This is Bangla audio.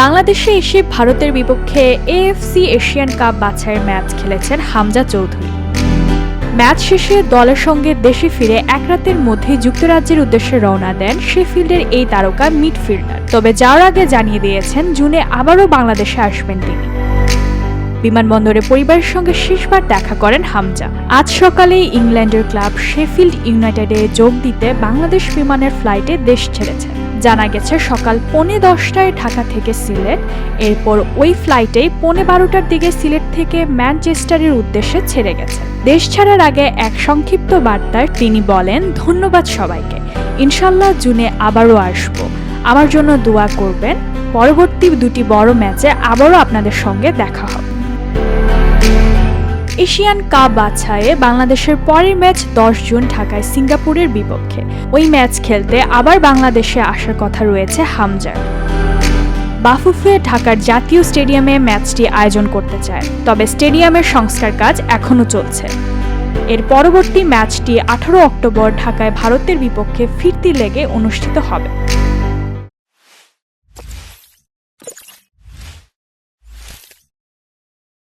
বাংলাদেশে এসে ভারতের বিপক্ষে এএফসি এশিয়ান কাপ বাছাইয়ের ম্যাচ খেলেছেন হামজা চৌধুরী। ম্যাচ শেষে দলের সঙ্গে দেশে ফিরে এক রাতের মধ্যে যুক্তরাজ্যের উদ্দেশ্যে রওনা দেন শেফিল্ডের এই তারকা মিডফিল্ডার। তবে যাওয়ার আগে জানিয়ে দিয়েছেন, জুনে আবারও বাংলাদেশে আসবেন তিনি। বিমানবন্দরে পরিবারের সঙ্গে শেষবার দেখা করেন হামজা। আজ সকালে ইংল্যান্ডের ক্লাব শেফিল্ড ইউনাইটেডে যোগ দিতে বাংলাদেশ বিমানের ফ্লাইটে দেশ ছেড়েছেন জানা গেছে, সকাল পৌনে দশটায় ঢাকা থেকে সিলেট, এরপর ওই ফ্লাইটেই পৌনে বারোটার দিকে সিলেট থেকে ম্যানচেস্টারের উদ্দেশ্যে ছেড়ে গেছে। দেশ ছাড়ার আগে এক সংক্ষিপ্ত বার্তায় তিনি বলেন, ধন্যবাদ সবাইকে। ইনশাল্লাহ জুনে আবারও আসব। আমার জন্য দোয়া করবেন। পরবর্তী দুটি বড় ম্যাচে আবারও আপনাদের সঙ্গে দেখা হবে। এশিয়ান কাপ বাছাইয়ে বাংলাদেশের পরের ম্যাচ দশ জুন ঢাকায় সিঙ্গাপুরের বিপক্ষে। ওই ম্যাচ খেলতে আবার বাংলাদেশে আসার কথা রয়েছে হামজার। বাফুফে ঢাকার জাতীয় স্টেডিয়ামে ম্যাচটি আয়োজন করতে চায়, তবে স্টেডিয়ামের সংস্কার কাজ এখনও চলছে। এর পরবর্তী ম্যাচটি আঠারো অক্টোবর ঢাকায় ভারতের বিপক্ষে ফিরতি লেগে অনুষ্ঠিত হবে।